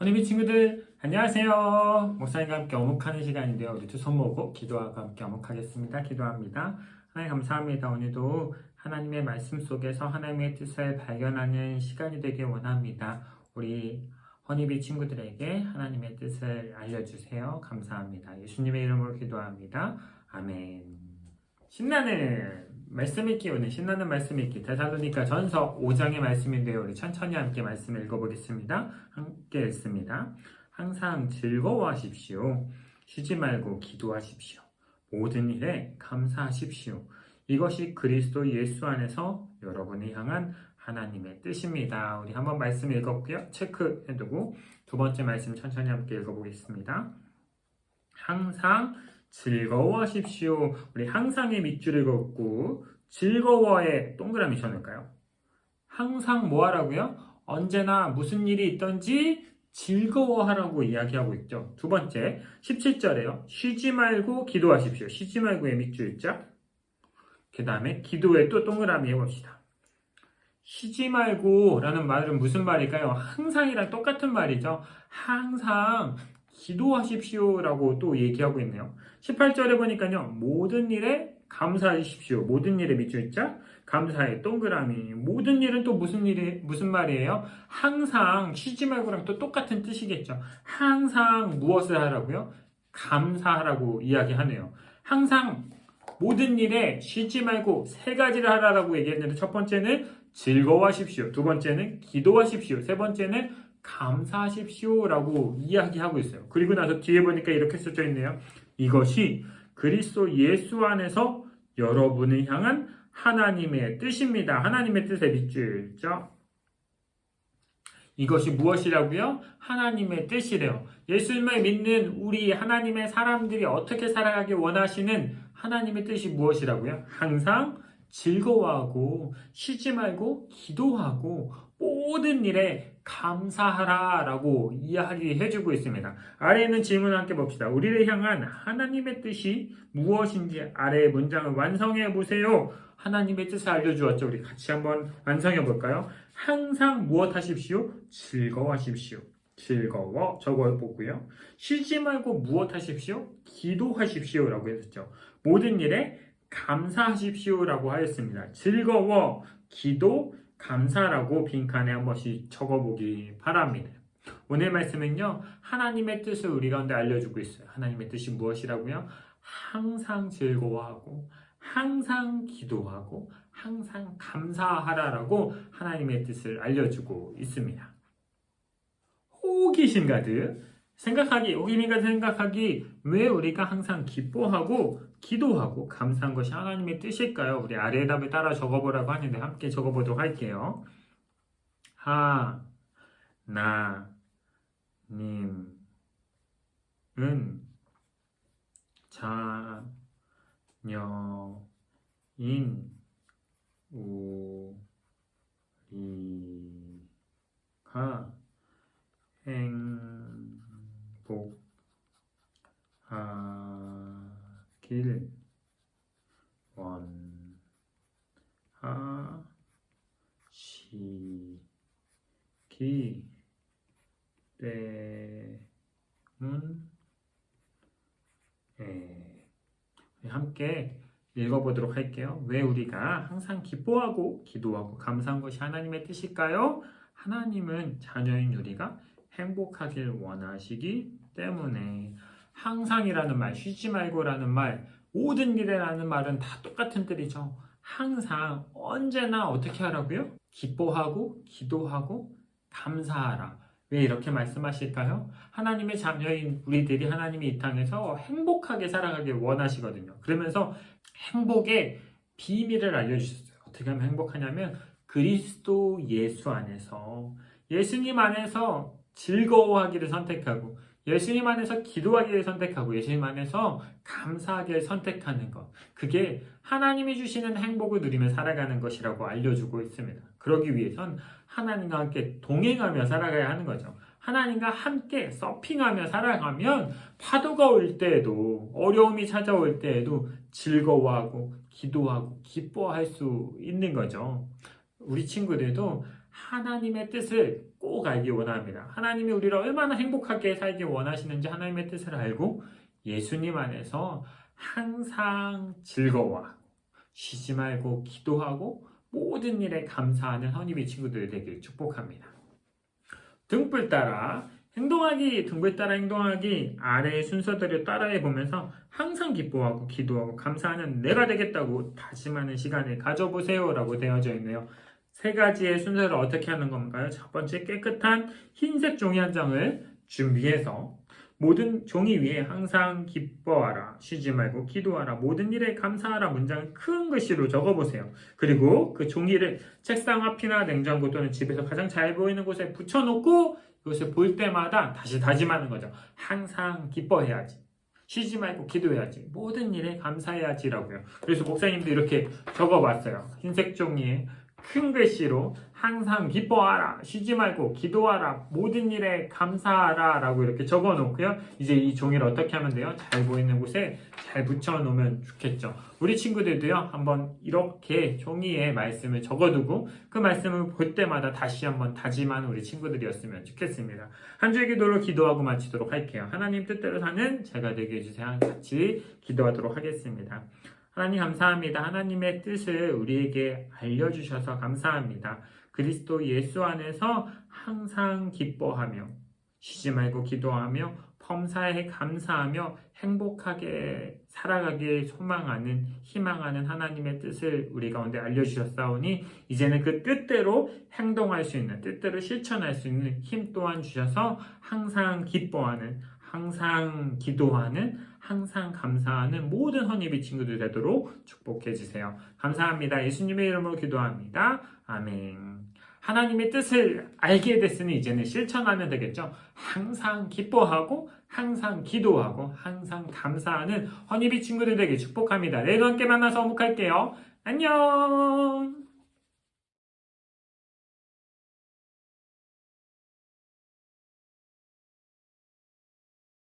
허니비 친구들 안녕하세요. 목사님과 함께 어묵하는 시간인데요. 우리 두 손 모으고 기도하고 함께 어묵하겠습니다. 기도합니다. 하나님 감사합니다. 오늘도 하나님의 말씀 속에서 하나님의 뜻을 발견하는 시간이 되길 원합니다. 우리 허니비 친구들에게 하나님의 뜻을 알려주세요. 감사합니다. 예수님의 이름으로 기도합니다. 아멘. 신나는 말씀 읽기 오늘 신나는 말씀 읽기 데살로니가 전서 5장의 말씀인데요. 우리 천천히 함께 말씀 읽어보겠습니다. 함께 읽습니다. 항상 즐거워하십시오. 쉬지 말고 기도하십시오. 모든 일에 감사하십시오. 이것이 그리스도 예수 안에서 여러분을 향한 하나님의 뜻입니다. 우리 한번 말씀 읽었고요. 체크해두고 두 번째 말씀 천천히 함께 읽어보겠습니다. 항상 즐거워하십시오. 우리 항상의 밑줄을 긋고 즐거워에 동그라미 쳐놓을까요? 항상 뭐 하라고요? 언제나 무슨 일이 있던지 즐거워하라고 이야기하고 있죠. 두 번째, 17절에요. 쉬지 말고 기도하십시오. 쉬지 말고의 밑줄 자. 그 다음에 기도에 또 동그라미 해봅시다. 쉬지 말고 라는 말은 무슨 말일까요? 항상이랑 똑같은 말이죠. 항상 기도하십시오 라고 또 얘기하고 있네요. 18절에 보니까요. 모든 일에 감사하십시오. 모든 일에 밑줄자. 감사의 동그라미. 모든 일은 또 무슨 일이, 무슨 말이에요? 항상 쉬지 말고랑 또 똑같은 뜻이겠죠. 항상 무엇을 하라고요? 감사하라고 이야기하네요. 항상 모든 일에 쉬지 말고 세 가지를 하라고 얘기했는데 첫 번째는 즐거워하십시오. 두 번째는 기도하십시오. 세 번째는 감사하십시오라고 이야기하고 있어요. 그리고 나서 뒤에 보니까 이렇게 써져 있네요. 이것이 그리스도 예수 안에서 여러분을 향한 하나님의 뜻입니다. 하나님의 뜻의 밑줄죠. 이것이 무엇이라고요? 하나님의 뜻이래요. 예수님을 믿는 우리 하나님의 사람들이 어떻게 살아가길 원하시는 하나님의 뜻이 무엇이라고요? 항상 즐거워하고 쉬지 말고 기도하고 모든 일에 감사하라 라고 이야기해주고 있습니다. 아래에 있는 질문을 함께 봅시다. 우리를 향한 하나님의 뜻이 무엇인지 아래의 문장을 완성해 보세요. 하나님의 뜻을 알려주었죠. 우리 같이 한번 완성해 볼까요? 항상 무엇 하십시오? 즐거워하십시오. 즐거워 적어 보고요. 쉬지 말고 무엇 하십시오? 기도하십시오 라고 했었죠. 모든 일에 감사하십시오라고 하였습니다. 즐거워, 기도, 감사라고 빈칸에 한 번씩 적어보기 바랍니다. 오늘 말씀은요, 하나님의 뜻을 우리 가운데 알려주고 있어요. 하나님의 뜻이 무엇이라고요? 항상 즐거워하고, 항상 기도하고, 항상 감사하라라고 하나님의 뜻을 알려주고 있습니다. 호기심 가득 생각하기, 가득 생각하기, 왜 우리가 항상 기뻐하고, 기도하고, 감사한 것이 하나님의 뜻일까요? 우리 아래의 답을 따라 적어보라고 하는데 함께 적어보도록 할게요. 하, 나, 님, 은, 자, 녀, 인, 우, 리, 가, 행 하길. 원하시기. 때문에. 함께 읽어보도록 할게요. 왜 우리가 항상 기뻐하고 기도하고 감사한 것이 하나님의 뜻일까요? 하나님은 자녀인 우리가 행복하길 원하시기 때문에 항상이라는 말, 쉬지 말고라는 말, 모든 일에라는 말은 다 똑같은 뜻이죠. 항상 언제나 어떻게 하라고요? 기뻐하고 기도하고 감사하라. 왜 이렇게 말씀하실까요? 하나님의 자녀인 우리들이 하나님이 이 땅에서 행복하게 살아가길 원하시거든요. 그러면서 행복의 비밀을 알려주셨어요. 어떻게 하면 행복하냐면 그리스도 예수 안에서 예수님 안에서 즐거워하기를 선택하고 예수님 안에서 기도하기를 선택하고 예수님 안에서 감사하기를 선택하는 것. 그게 하나님이 주시는 행복을 누리며 살아가는 것이라고 알려주고 있습니다. 그러기 위해선 하나님과 함께 동행하며 살아가야 하는 거죠. 하나님과 함께 서핑하며 살아가면 파도가 올 때에도 어려움이 찾아올 때에도 즐거워하고 기도하고 기뻐할 수 있는 거죠. 우리 친구들도 하나님의 뜻을 꼭 알기 원합니다. 하나님이 우리를 얼마나 행복하게 살기 원하시는지 하나님의 뜻을 알고 예수님 안에서 항상 즐거워하고 쉬지 말고 기도하고 모든 일에 감사하는 허니비 친구들 되길 축복합니다. 등불 따라 행동하기, 등불 따라 행동하기 아래의 순서대로 따라해 보면서 항상 기뻐하고 기도하고 감사하는 내가 되겠다고 다짐하는 시간을 가져보세요 라고 되어져 있네요. 세 가지의 순서를 어떻게 하는 건가요? 첫 번째 깨끗한 흰색 종이 한 장을 준비해서 모든 종이 위에 항상 기뻐하라, 쉬지 말고 기도하라, 모든 일에 감사하라 문장을 큰 글씨로 적어보세요. 그리고 그 종이를 책상 앞이나 냉장고 또는 집에서 가장 잘 보이는 곳에 붙여놓고 이것을 볼 때마다 다시 다짐하는 거죠. 항상 기뻐해야지. 쉬지 말고 기도해야지. 모든 일에 감사해야지라고요. 그래서 목사님도 이렇게 적어봤어요. 흰색 종이에 큰 글씨로 항상 기뻐하라, 쉬지 말고 기도하라, 모든 일에 감사하라 라고 이렇게 적어 놓고요. 이제 이 종이를 어떻게 하면 돼요? 잘 보이는 곳에 잘 붙여 놓으면 좋겠죠. 우리 친구들도요, 한번 이렇게 종이에 말씀을 적어 두고 그 말씀을 볼 때마다 다시 한번 다짐하는 우리 친구들이었으면 좋겠습니다. 한 주의 기도로 기도하고 마치도록 할게요. 하나님 뜻대로 사는 제가 되게 해주세요. 같이 기도하도록 하겠습니다. 하나님 감사합니다. 하나님의 뜻을 우리에게 알려주셔서 감사합니다. 그리스도 예수 안에서 항상 기뻐하며 쉬지 말고 기도하며 범사에 감사하며 행복하게 살아가길 소망하는 희망하는 하나님의 뜻을 우리 가운데 알려주셨사오니 이제는 그 뜻대로 행동할 수 있는 뜻대로 실천할 수 있는 힘 또한 주셔서 항상 기뻐하는 항상 기도하는 항상 감사하는 모든 허니비 친구들 되도록 축복해 주세요. 감사합니다. 예수님의 이름으로 기도합니다. 아멘. 하나님의 뜻을 알게 됐으니 이제는 실천하면 되겠죠. 항상 기뻐하고 항상 기도하고 항상 감사하는 허니비 친구들 되게 축복합니다. 내일도 함께 만나서 화목할게요. 안녕.